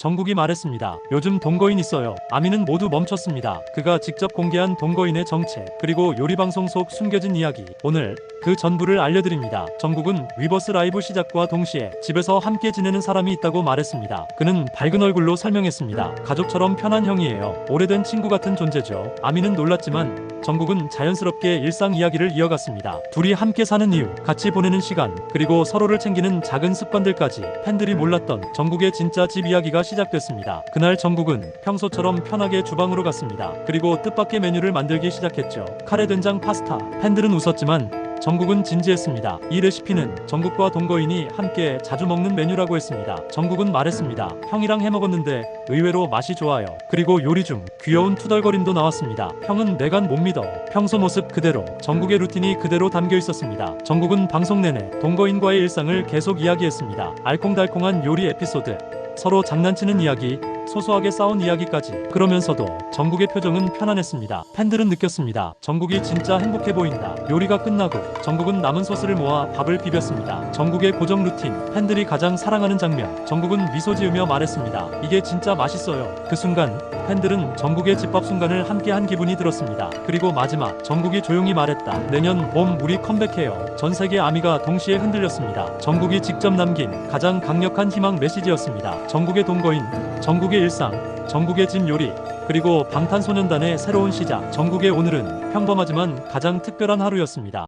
정국이 말했습니다. 요즘 동거인 있어요. 아미는 모두 멈췄습니다. 그가 직접 공개한 동거인의 정체, 그리고 요리방송 속 숨겨진 이야기. 오늘 그 전부를 알려드립니다. 정국은 위버스 라이브 시작과 동시에 집에서 함께 지내는 사람이 있다고 말했습니다. 그는 밝은 얼굴로 설명했습니다. 가족처럼 편한 형이에요. 오래된 친구 같은 존재죠. 아미는 놀랐지만 정국은 자연스럽게 일상 이야기를 이어갔습니다. 둘이 함께 사는 이유, 같이 보내는 시간, 그리고 서로를 챙기는 작은 습관들까지 팬들이 몰랐던 정국의 진짜 집 이야기가 시작됐습니다. 그날 정국은 평소처럼 편하게 주방으로 갔습니다. 그리고 뜻밖의 메뉴를 만들기 시작했죠. 카레 된장 파스타. 팬들은 웃었지만 정국은 진지했습니다. 이 레시피는 정국과 동거인이 함께 자주 먹는 메뉴라고 했습니다. 정국은 말했습니다. 형이랑 해 먹었는데 의외로 맛이 좋아요. 그리고 요리 중 귀여운 투덜거림도 나왔습니다. 형은 내간 못 믿어. 평소 모습 그대로 정국의 루틴이 그대로 담겨 있었습니다. 정국은 방송 내내 동거인과의 일상을 계속 이야기했습니다. 알콩달콩한 요리 에피소드, 서로 장난치는 이야기, 소소하게 싸운 이야기까지 그러면서도 정국의 표정은 편안했습니다. 팬들은 느꼈습니다. 정국이 진짜 행복해 보인다. 요리가 끝나고 정국은 남은 소스를 모아 밥을 비볐습니다. 정국의 고정 루틴, 팬들이 가장 사랑하는 장면. 정국은 미소 지으며 말했습니다. 이게 진짜 맛있어요. 그 순간 팬들은 정국의 집밥 순간을 함께 한 기분이 들었습니다. 그리고 마지막 정국이 조용히 말했다. 내년 봄 우리 컴백해요. 전 세계 아미가 동시에 흔들렸습니다. 정국이 직접 남긴 가장 강력한 희망 메시지였습니다. 정국의 동거인, 정국의 일상, 정국의 집 요리, 그리고 방탄소년단의 새로운 시작. 정국의 오늘은 평범하지만 가장 특별한 하루였습니다.